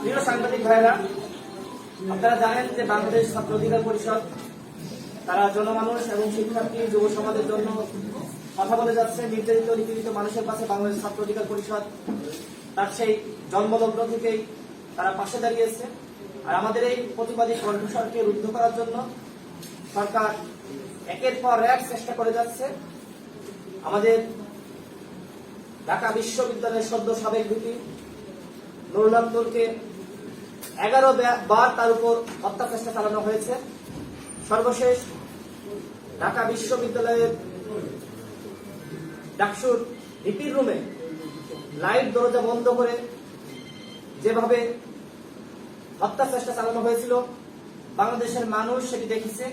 প্রিয় সাংবাদিক ভাইরা আপনারা জানেন যে বাংলাদেশ ছাত্র পরিষদ, তারা জনমানুষ শিক্ষার্থী যুব জন্য কথা বলে যাচ্ছে। নির্যাতিত নিপীড়িত মানুষের পাশে বাংলাদেশ ছাত্র পরিষদ, তার সেই জন্মলগ্ন থেকেই তারা পাশে দাঁড়িয়েছে। আর আমাদের এই প্রতিবাদী কণ্ঠস্বরকে রুদ্ধ করার জন্য সরকার একের পর এক চেষ্টা করে যাচ্ছে। আমাদের ঢাকা বিশ্ববিদ্যালয়ের সদ্য সাবেক ভিপি নুরুল আব্দুলকে এগারো বার তার উপর হত্যা চেষ্টা চালানো হয়েছে। সর্বশেষ ঢাকা বিশ্ববিদ্যালয়ের ডাকসুর ভিপির রুমে লাইট দরজা বন্ধ করে যেভাবে হত্যা চেষ্টা চালানো হয়েছিল, বাংলাদেশের মানুষ সেটি দেখেছে।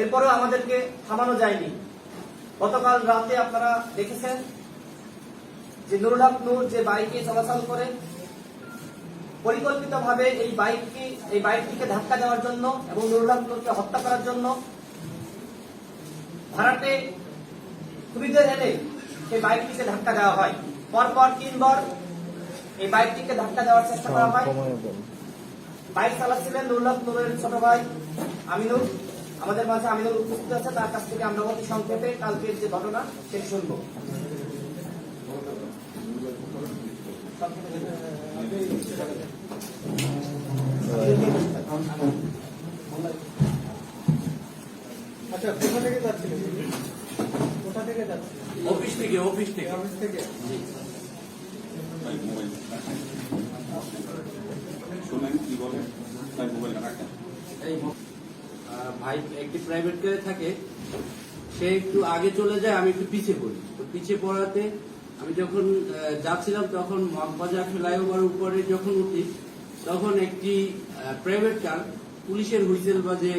এরপরেও আমাদেরকে থামানো যায়নি। গতকাল রাতে আপনারা দেখেছেন যে নুরুল যে বাইকে চলাচল করে, পরিকল্পিতভাবে এই বাইককে, এই বাইকটিকে ধাক্কা দেওয়ার জন্য এবং নুরুল হত্যা করার জন্য ভাড়াটে খুবিদের এনে সেই বাইকটিকে ধাক্কা দেওয়া হয়। পরপর তিনবার এই বাইকটিকে ধাক্কা দেওয়ার চেষ্টা করা হয়। বাইক চালাচ্ছিলেন নুরুল হক নূরের ছোট ভাই আমিনুল। আমাদের মাঝে আমিনুল উপস্থিত আছে, তার কাছ থেকে আমরা অতি সংক্ষেপে কালকের যে ঘটনা সেটি শুনব। আচ্ছা কোথা থেকে কোথা থেকে অফিস থেকে অফিস থেকে। অফিস থেকে? শোনেন কি বলে? তাই মোবাইল রাখেন। ভাই একটি প্রাইভেট কারে থাকে। সে একটু আগে চলে যায় আমি একটু পিছিয়ে পড়ি। তো পিছিয়ে পড়াতে আমি যখন যাচ্ছিলাম তখন মগবাজার ফ্লাইওভার উপরে যখন উঠি, তখন একটি প্রাইভেট কার পুলিশের হুইসেল বাজে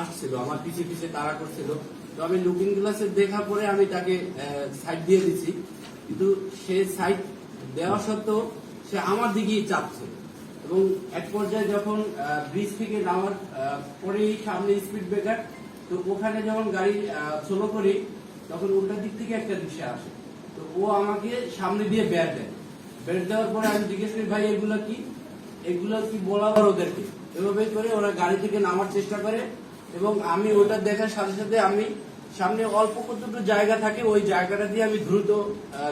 আসছিল, আমার পিছিয়ে পিছিয়ে তাড়া করছিল। তো আমি লুকিং গ্লাসে দেখা পরে আমি তাকে সাইড দিয়ে দিছি। কিন্তু সে সাইড দেওয়া সত্ত্বেও সে আমার দিকেই চাপছে। এবং এক পর্যায়ে যখন ব্রিজ থেকে নামার পরেই সামনে স্পিড ব্রেকার তো ওখানে যখন গাড়ি স্লো করি, তখন উল্টা দিক থেকে একটা দিশে আসে। তো ও আমাকে সামনে দিয়ে ব্যাট দেয়। ব্যাট দেওয়ার পরে আমি জিজ্ঞেস করি, ভাই, এগুলো কি? এগুলো কি বলা হয় ওদেরকে? এভাবে করে ওরা গাড়ি থেকে নামার চেষ্টা করে এবং আমি ওটা দেখার সাথে সাথে আমি সামনে অল্প কতটুকু জায়গা থাকে, ওই জায়গাটা দিয়ে আমি দ্রুত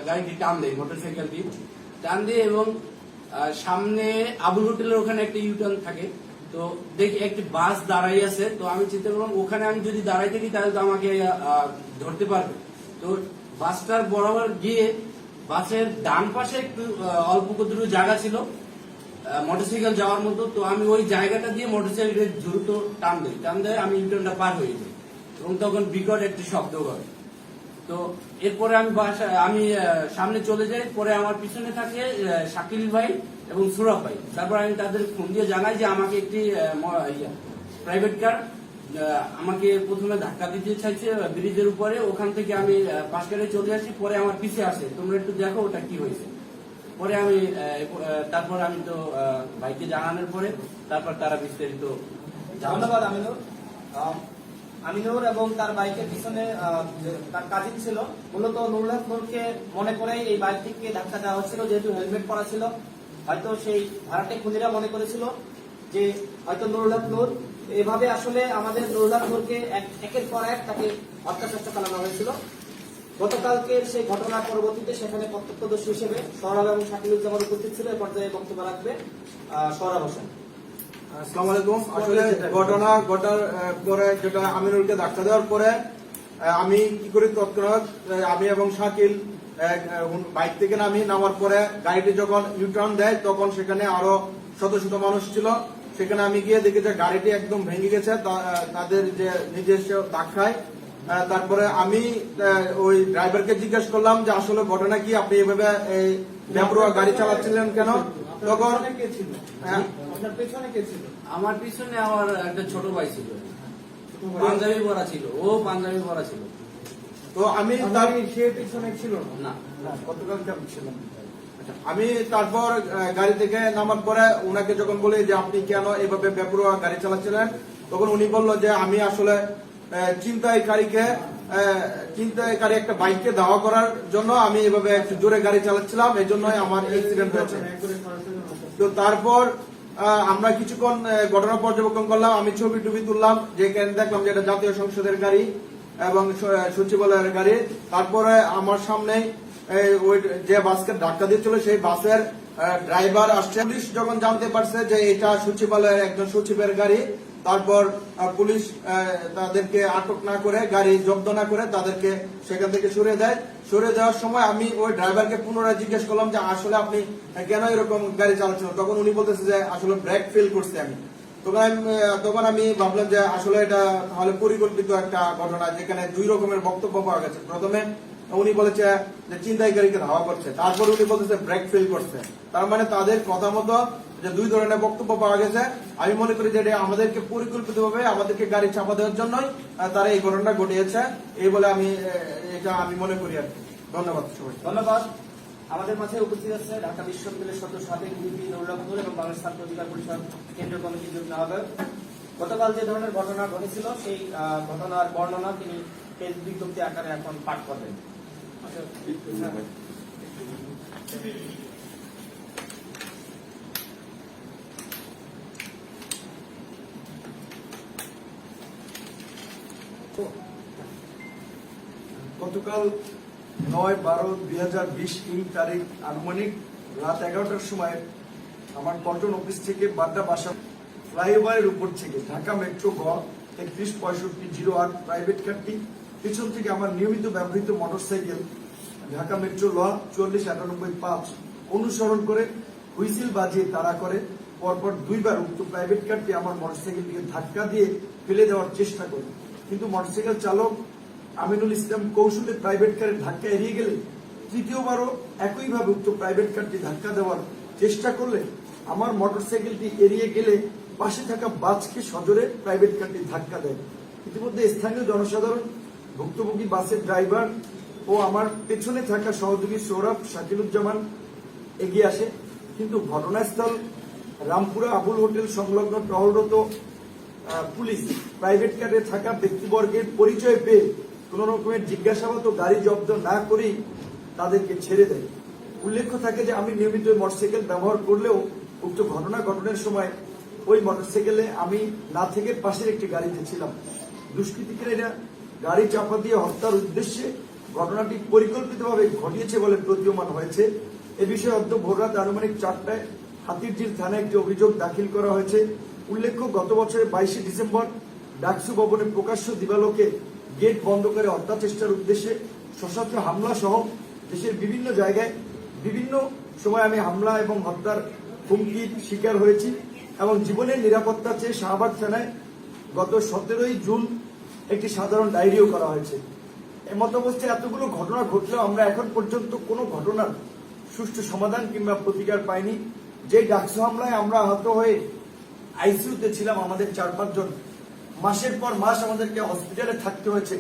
গাড়িটি টান দিই মোটরসাইকেলটি টান দিয়ে এবং সামনে আবুল হোটেলের ওখানে একটা ইউটার্ন থাকে। তো দেখি একটি বাস দাঁড়াই আছে। তো আমি চিন্তা করলাম, ওখানে আমি যদি দাঁড়াই থাকি, তাহলে তো আমাকে ধরতে পারবে। তো বাসটার বরাবর গিয়ে বাসের ডান পাশে একটু অল্প কতটুকু জায়গা ছিল মোটরসাইকেল যাওয়ার মতো, তো আমি ওই জায়গাটা দিয়ে মোটরসাইকেলের দ্রুত টান দিই। টান দিয়ে আমি ইউটার্নটা পার হয়ে যাই। এবং তখন বিকট একটি শব্দ হয় তো এরপরে আমি আমি সামনে চলে যাই। পরে আমার পিছনে থাকে শাকিল ভাই এবং সুরভ ভাই। তারপর আমি তাদের ফোন দিয়ে জানাই যে আমাকে একটি প্রাইভেট কার আমাকে প্রথমে ধাক্কা দিতে চাইছে ব্রিজের উপরে, ওখান থেকে আমি পাশ কাটে চলে আসি, পরে আমার পিছে আসে। তোমরা একটু দেখো ওটা কি হয়েছে। পরে আমি তারপর আমি তো ভাইকে জানানোর পরে তারপর তারা বিস্তারিত। ধন্যবাদ, আমিনুর। আমিনুর এবং তার বাইকের পিছনে তার কাজিন ছিল, মূলত নুরুল হক নূরকে মনে করেই এই বাইকটিকে ধাক্কা দেওয়া হচ্ছিল, যেহেতু হেলমেট পরা ছিল। হয়তো সেই ভাড়াটে খুনিরা মনে করেছিল। যে হয়তো নুরুল হক নূর এভাবে আসলে আমাদের নুরুল হক নূরকে এক- একের পর এক তাকে হত্যা চেষ্টা চালানো হয়েছিল। গতকালকে সেই ঘটনার পরবর্তীতে সেখানে প্রত্যক্ষদর্শী হিসেবে সৌরভ এবং শাকিলুজ্জামান উপস্থিত ছিল। এ পর্যায়ে বক্তব্য রাখবে সৌরভ হোসেন। আসসালামু আলাইকুম। আসলে ঘটনা ঘটার পরে যেটা আমিনুলকে ধাক্কা দেওয়ার পরে আমি কি করি তৎক্ষণাৎ আমি এবং শাকিল বাইক থেকে নামি নামার পরে গাড়িটি যখন ইউটার্ন দেয় তখন সেখানে আরও শত শত মানুষ ছিল। সেখানে আমি গিয়ে দেখি যে গাড়িটি একদম ভেঙে গেছে তাদের যে নিজস্ব আহ, তারপরে আমি ওই ড্রাইভারকে জিজ্ঞেস করলাম যে আসলে ঘটনা কি? আপনি এভাবে এই বেপরোয়া গাড়ি চালাচ্ছিলেন কেন? তখন হ্যাঁ, আপনার পেছনে কে ছিল? আমার পিছনে আমার একটা ছোট ভাই ছিল। পাঞ্জাবি পরা ছিল ও পাঞ্জাবি পরা ছিল। তো আমি তার তার সে পিছনে ছিল না? গতকাল কেমন ছিলাম। আমি তারপর গাড়ি থেকে নামার পরে ওনাকে যখন বলি যে আপনি কেন এভাবে বেপরোয়া গাড়ি চালাচ্ছিলেন তখন উনি বলল যে আমি আসলে আহ, ছিনতাইকারীকে চিন্তাকারী একটা বাইককে দাওয়া করার জন্য আমি এভাবে একটু জোরে গাড়ি চালাচ্ছিলাম এই জন্যই আমার অ্যাক্সিডেন্ট হয়েছে। তো তারপর আমরা কিছুক্ষণ ঘটনা পর্যবেক্ষণ করলাম আমি ছবি টবি তুললাম যে দেখলাম যে এটা জাতীয় সংসদের গাড়ি এবং সচিবালয়ের গাড়ি তারপরে আমার সামনে যে বাসকে ধাক্কা দিচ্ছিল, সেই বাসের ড্রাইভার আসছে। পুলিশ যখন জানতে পারছে যে এটা সচিবালয়ের একজন সচিবের গাড়ি, তারপর পুলিশ তাদেরকে আটক না করে, গাড়ি জব্দ না করে তাদেরকে সেখান থেকে সরিয়ে দেয়। সরে দেওয়ার সময় আমি ওই ড্রাইভারকে পুনরায় জিজ্ঞেস করলাম যে, আসলে আপনি কেন এরকম গাড়ি চালাচ্ছেন? তখন উনি বলতেছে যে, আসলে ব্রেক ফেল করছে আমি। তখন তখন আমি ভাবলাম যে, আসলে এটা তাহলে পরিকল্পিত একটা ঘটনা, যেখানে দুই রকমের বক্তব্য পাওয়া গেছে। প্রথমে উনি বলেছে যে চিন্তাইকারীকে ধাওয়া করছে। তারপর উনি বলতেছে ব্রেক ফেল করছে। তার মানে তাদের কথা মতো যে দুই ধরনের বক্তব্য পাওয়া গেছে। আমি মনে করি যে এটা আমাদেরকে পরিকল্পিতভাবে আমাদেরকে গাড়ি চাপা দেওয়ার জন্যই তারা এই ঘটনাটা ঘটিয়েছে। এই বলে আমি এটা আমি মনে করি আর। ধন্যবাদ সবাই ধন্যবাদ। আমাদের মাঝে উপস্থিত আছে ঢাকা বিশ্ববিদ্যালয়ের সদস্য সাবেক নুরুল্লাহুল এবং বাংলাদেশ ছাত্র অধিকার পরিষদ কেন্দ্রীয় কমিটির যুগ্ম আহ্বায়ক। গতকাল যে ধরনের ঘটনা ঘটেছিল, সেই ঘটনার বর্ণনা তিনি প্রেস বিজ্ঞপ্তি আকারে এখন পাঠ করবেন। গতকাল নয় বারো দুই হাজার বিশ ইং তারিখ আনুমানিক রাত এগারোটার সময় আমার কন্ট্রোল অফিস থেকে বাড্ডা বাসা ফ্লাইওভারের উপর থেকে ঢাকা মেট্রো গ একত্রিশ পঁয়ষট্টি জিরো আট প্রাইভেট কারটি পিছন থেকে আমার নিয়মিত ব্যবহৃত মোটরসাইকেল, ঢাকা মেট্রো ল চুয়াল্লিশ আটানব্বই পাঁচ অনুসরণ করে হুইসিল বাজিয়ে তাড়া করে, পরপর দুইবার উক্ত প্রাইভেট কারটি আমার মোটরসাইকেলটিকে ধাক্কা দিয়ে ফেলে দেওয়ার চেষ্টা করে। কিন্তু মোটরসাইকেল চালক আমিনুল ইসলাম কৌশলে প্রাইভেট কারের ধাক্কা এড়িয়ে গেলে তৃতীয়বারও একইভাবে উক্ত প্রাইভেট কারটি ধাক্কা দেওয়ার চেষ্টা করলে আমার মোটরসাইকেলটি এড়িয়ে গেলে পাশে থাকা বাসকে সজোরে প্রাইভেট কারটি ধাক্কা দেয়। ইতিমধ্যে স্থানীয় জনসাধারণ ভুক্তভোগী বাসের ড্রাইভার ও আমার পেছনে থাকা সহযোগী সৌরভ শাকিলুজ্জামান এগিয়ে আসে। কিন্তু ঘটনাস্থল রামপুরা আবুল হোটেল সংলগ্ন টহলরত পুলিশ প্রাইভেট কারে থাকা ব্যক্তিবর্গের পরিচয় পেয়ে কোন রকমের জিজ্ঞাসাবাদ ও গাড়ি জব্দ না করেই তাদেরকে ছেড়ে দেয়। উল্লেখ্য থাকে যে আমি নিয়মিত মোটরসাইকেল ব্যবহার করলেও উক্ত ঘটনা ঘটনের সময় ওই মোটরসাইকেলে আমি না থেকে পাশের একটি গাড়িতে ছিলাম। দুষ্কৃতিকারীরা গাড়ি চাপা দিয়ে হত্যার উদ্দেশ্যে ঘটনাটি পরিকল্পিতভাবে ঘটিয়েছে বলে প্রতীয়মান হয়েছে। এ বিষয়ে অদ্য ভোররাত আনুমানিক চারটায় হাতিরঝিল থানায় একটি অভিযোগ দাখিল করা হয়েছে। উল্লেখ্য, গত বছরের বাইশে ডিসেম্বর ডাকসু ভবনে প্রকাশ্য দিবালোকে গেট বন্ধ করে হত্যা চেষ্টার উদ্দেশ্যে সশস্ত্র হামলা সহ দেশের বিভিন্ন জায়গায় বিভিন্ন সময় আমি হামলা এবং হত্যার হুমকির শিকার হয়েছি এবং জীবনের নিরাপত্তা চেয়ে শাহবাগ থানায় গত সতেরোই জুন একটি সাধারণ ডায়েরিও করা হয়েছে। এমত অবস্থায় এতগুলো ঘটনা ঘটলেও আমরা এখন পর্যন্ত কোনো ঘটনার সুষ্ঠু সমাধান কিংবা প্রতিকার পাইনি। যে ডাকসু হামলায় আমরা আহত হয়ে আইসিইউতে ছিলাম আমাদের চার পাঁচজন মাসের পর মাস আমাদেরকে হসপিটালে থাকতে হয়েছে।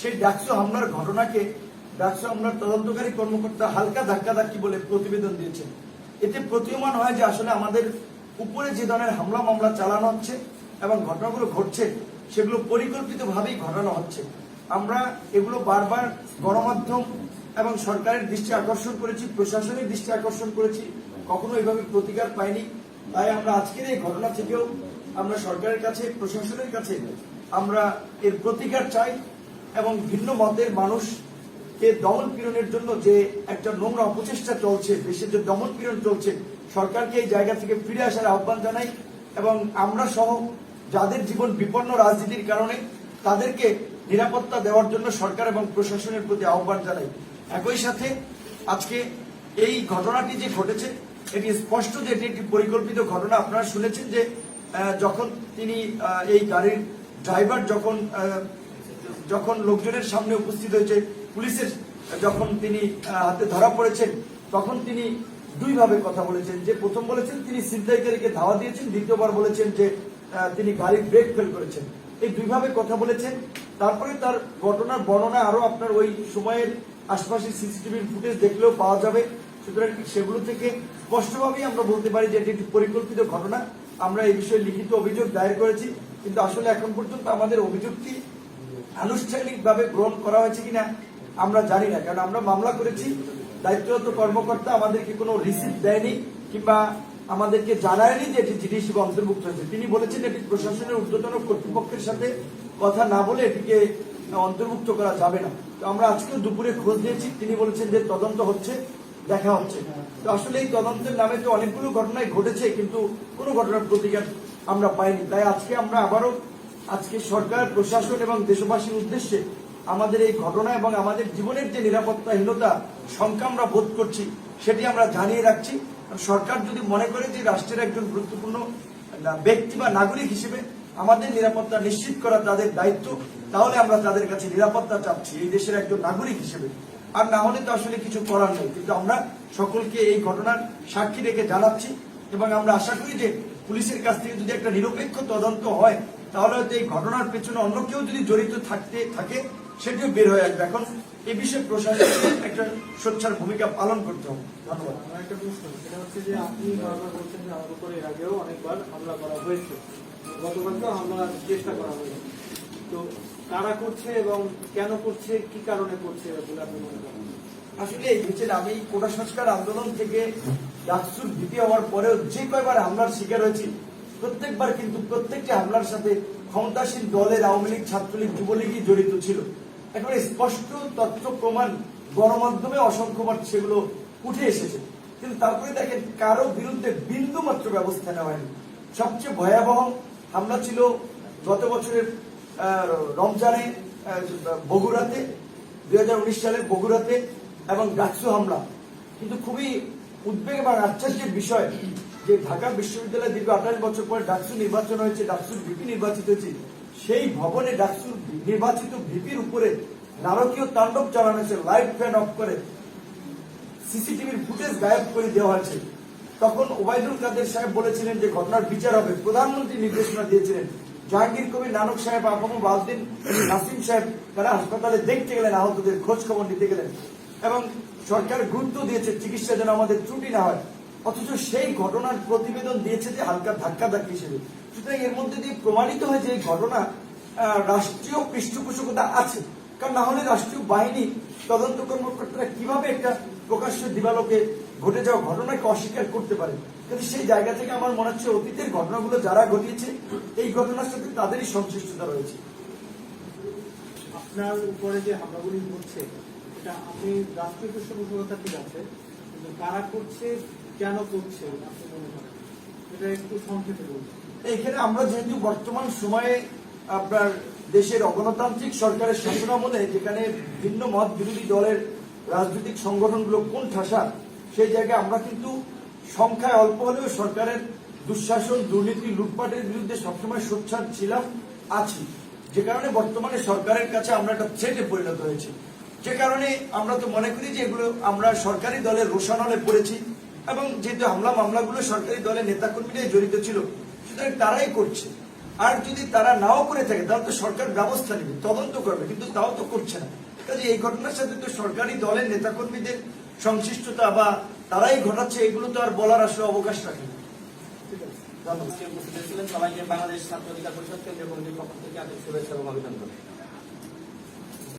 সেই ডাকসু হামলার ঘটনাকে ডাকসু হামলার তদন্তকারী কর্মকর্তা হালকা ধাক্কা ধাক্কাধাক্কি বলে প্রতিবেদন দিয়েছেন এতে প্রতীয়মান হয় যে আসলে আমাদের উপরে যে ধরনের হামলা মামলা চালানো হচ্ছে এবং ঘটনাগুলো ঘটছে সেগুলো পরিকল্পিতভাবেই ঘটানো হচ্ছে। আমরা এগুলো বারবার গণমাধ্যম এবং সরকারের দৃষ্টি আকর্ষণ করেছি, প্রশাসনের দৃষ্টি আকর্ষণ করেছি। কখনো এভাবে প্রতিকার পাইনি। তাই আমরা আজকের এই ঘটনা থেকেও আমরা সরকারের কাছে, প্রশাসনের কাছে আমরা এর প্রতিকার চাই এবং ভিন্ন মতের মানুষকে দমন পীড়নের জন্য যে একটা নোংরা অপচেষ্টা চলছে, দেশে যে দমন পীড়ন চলছে, সরকারকে এই জায়গা থেকে ফিরে আসার আহ্বান জানাই এবং আমরা সহ যাদের জীবন বিপন্ন রাজনীতির কারণে তাদেরকে নিরাপত্তা দেওয়ার জন্য সরকার এবং প্রশাসনের প্রতি আহ্বান জানাই। একই সাথে আজকে এই ঘটনাটি যে ঘটেছে, এটি স্পষ্ট যে এটি একটি পরিকল্পিত ঘটনা। আপনারা শুনেছেন যে যখন তিনি এই গাড়ির ড্রাইভার যখন যখন লোকজনের সামনে উপস্থিত হয়েছে, পুলিশের যখন তিনি হাতে ধরা পড়েছেন, তখন তিনি দুইভাবে কথা বলেছেন। যে প্রথম বলেছেন, তিনি ছিনতাইকারীকে ধাওয়া দিয়েছেন, দ্বিতীয়বার বলেছেন যে তিনি গাড়ির ব্রেক ফেল করেছেন। এই দুইভাবে কথা বলেছেন। তারপরে তার ঘটনার বর্ণনা আরও আপনার ওই সময়ের আশপাশের সিসিটিভির ফুটেজ দেখলেও পাওয়া যাবে। সুতরাং সেগুলো থেকে স্পষ্টভাবেই আমরা বলতে পারি যে এটি একটি পরিকল্পিত ঘটনা। আমরা এই বিষয়ে লিখিত অভিযোগ দায়ের করেছি। কিন্তু আসলে এখন পর্যন্ত আমাদের অভিযোগটি আনুষ্ঠানিকভাবে গ্রহণ করা হয়েছে কিনা আমরা জানি না। কারণ আমরা মামলা করেছি, দায়িত্বরত কর্মকর্তা আমাদেরকে কোনো রিসিপ্ট দেয়নি কিংবা আমাদেরকে জানায়নি যে এটি জিডি হিসেবে অন্তর্ভুক্ত হয়েছে। তিনি বলেছেন এটি প্রশাসনের ঊর্ধ্বতন কর্তৃপক্ষের সাথে কথা না বলে এটিকে অন্তর্ভুক্ত করা যাবে না। তো আমরা আজকেও দুপুরে খোঁজ দিয়েছি তিনি বলেছেন যে তদন্ত হচ্ছে, দেখা হচ্ছে। তো আসলে এই তদন্তের নামে তো অনেকগুলো ঘটনাই ঘটেছে, কিন্তু কোনো ঘটনার প্রতিকার আমরা পাইনি। তাই আজকে আমরা আবারও আজকে সরকার, প্রশাসন এবং দেশবাসীর উদ্দেশ্যে আমাদের এই ঘটনা এবং আমাদের জীবনের যে নিরাপত্তাহীনতা, শঙ্কা আমরা বোধ করছি, সেটি আমরা জানিয়ে রাখছি। সরকার যদি মনে করে যে রাষ্ট্রের একজন গুরুত্বপূর্ণ ব্যক্তি বা নাগরিক হিসেবে আমাদের নিরাপত্তা নিশ্চিত করা তাদের দায়িত্ব, তাহলে আমরা তাদের কাছে নিরাপত্তা চাচ্ছি, এই দেশের একজন নাগরিক হিসেবে। আর না হলে তো আসলে কিছু করার নেই। কিন্তু আমরা সকলকে এই ঘটনার সাক্ষী রেখে জানাচ্ছি এবং আমরা আশা করি যে পুলিশের কাছ থেকে যদি একটা নিরপেক্ষ তদন্ত হয়, তাহলে হয়তো এই ঘটনার পেছনে অন্য কেউ যদি জড়িত থাকতে, থাকে, সেটিও বের হয়ে আসবে। এখন এই বিষয়ে প্রশাসনের একটা সোচ্চার ভূমিকা পালন করতে হবে। ধন্যবাদ। একটা প্রশ্ন সেটা হচ্ছে যে আপনি বারবার বলছেন যে আমার উপরে এর আগেও অনেকবার হামলা করা হয়েছে। গতকালকেও হামলার চেষ্টা করা হয়েছে। তো কারা করছে এবং কেন করছে কি কারণে করছে বলে আপনি মনে করেন? আসলে বুঝছেন আমি কোটা সংস্কার আন্দোলন থেকে ডাকসুর ভীতি হওয়ার পরেও যে কয়বার হামলার শিকার হয়েছি প্রত্যেকবার কিন্তু প্রত্যেকটি হামলার সাথে ক্ষমতাসীন দলের আওয়ামী লীগ ছাত্রলীগ যুবলীগই জড়িত ছিল। একেবারে স্পষ্ট তথ্য প্রমাণ গণমাধ্যমে অসংখ্যবার সেগুলো উঠে এসেছে। কিন্তু তারপরে দেখেন, কারও বিরুদ্ধে বিন্দু মাত্র ব্যবস্থা নেওয়া হয়নি। সবচেয়ে ভয়াবহ হামলা ছিল গত বছরের রমজানে বগুড়াতে, দুই হাজার উনিশ সালের বগুড়াতে এবং ডাকসু হামলা। কিন্তু খুবই উদ্বেগ এবং আশ্চর্যের বিষয় যে ঢাকা বিশ্ববিদ্যালয়ে দীর্ঘ আঠাশ বছর পরে ডাকসু নির্বাচন হয়েছে ডাকসুর ভিপি নির্বাচিত হয়েছে, সেই ভবনে ডাকসুর নির্বাচিত ভিপির উপরে নারকীয় তাণ্ডব চালানো হয়েছে লাইট ফ্যান অফ করে। সিসিটিভির ফুটেজ গায়েব করে দেওয়া হয়েছে। তখন ওবায়দুল কাদের সাহেব বলেছিলেন যে ঘটনার বিচার হবে। প্রধানমন্ত্রী নির্দেশনা দিয়েছিলেন। জাহাঙ্গীর কবির, নানক সাহেব আবু বালদিন, নাসিম সাহেব, তারা হাসপাতালে দেখতে গেলেন, আহতদের খোঁজ খবর নিতে গেলেন। এবং সরকার গুরুত্ব দিয়েছে, চিকিৎসা যেন আমাদের ত্রুটি না হয়। অথচ সেই ঘটনার প্রতিবেদন দিয়েছে যে হালকা ধাক্কা ধাক্কি হিসেবে। সুতরাং এর মধ্যে দিয়ে প্রমাণিত হয় যে এই ঘটনা রাষ্ট্রীয় পৃষ্ঠপোষকতা আছে। কারণ না হলে রাষ্ট্রীয় বাহিনী তদন্ত কর্মকর্তারা কীভাবে একটা প্রকাশ্য দিবালোকে ঘটে যাওয়া ঘটনাকে অস্বীকার করতে পারে? কিন্তু সেই জায়গা থেকে আমার মনে হচ্ছে অতীতের ঘটনাগুলো যারা ঘটিয়েছে এই ঘটনার সাথে তাদেরই সংশ্লিষ্টতা রয়েছে। আপনার উপরে যে হামলাগুলি হচ্ছে এটা আপনি রাষ্ট্রীয় পৃষ্ঠপোষকতা ঠিক আছে কিন্তু কারা করছে কেন করছে আপনি মনে করেন? এটা একটু সংক্ষেপে বলুন। এখানে আমরা যেহেতু বর্তমান সময়ে আপনার দেশের অগণতান্ত্রিক সরকারের শাসনামলে যেখানে ভিন্ন মত বিরোধী দলের রাজনৈতিক সংগঠনগুলো কোন ঠাসা সেই জায়গায় আমরা কিন্তু সংখ্যায় অল্প হলেও সরকারের দুঃশাসন, দুর্নীতি, লুটপাটের বিরুদ্ধে সবসময় সোচ্ছাদ ছিলাম, আছি। যে কারণে বর্তমানে সরকারের কাছে আমরা একটা থ্রেটে পরিণত হয়েছি। যে কারণে আমরা তো মনে করি যে এগুলো আমরা সরকারি দলের রোশানলে পড়েছি এবং যেহেতু হামলা মামলাগুলো সরকারি দলের নেতাকর্মীরাই জড়িত ছিল, সুতরাং তারাই করছে। আর যদি তারা নাও করে থাকে, তাহলে তো সরকার ব্যবস্থা নেবে, তদন্ত করবে, কিন্তু তাও তো করছে না। কাজে এই ঘটনার সাথে তো সরকারি দলের নেতাকর্মীদের সংশ্লিষ্টতা বা তারাই ঘটাচ্ছে, এগুলো তো আর বলার আসলে অবকাশ রাখে না। উপস্থিত সবাইকে বাংলাদেশ ছাত্র অধিকার পরিষদ কেন্দ্রীয় কমিটির পক্ষ থেকে আজকে শুভেচ্ছা এবং অভিনন্দন।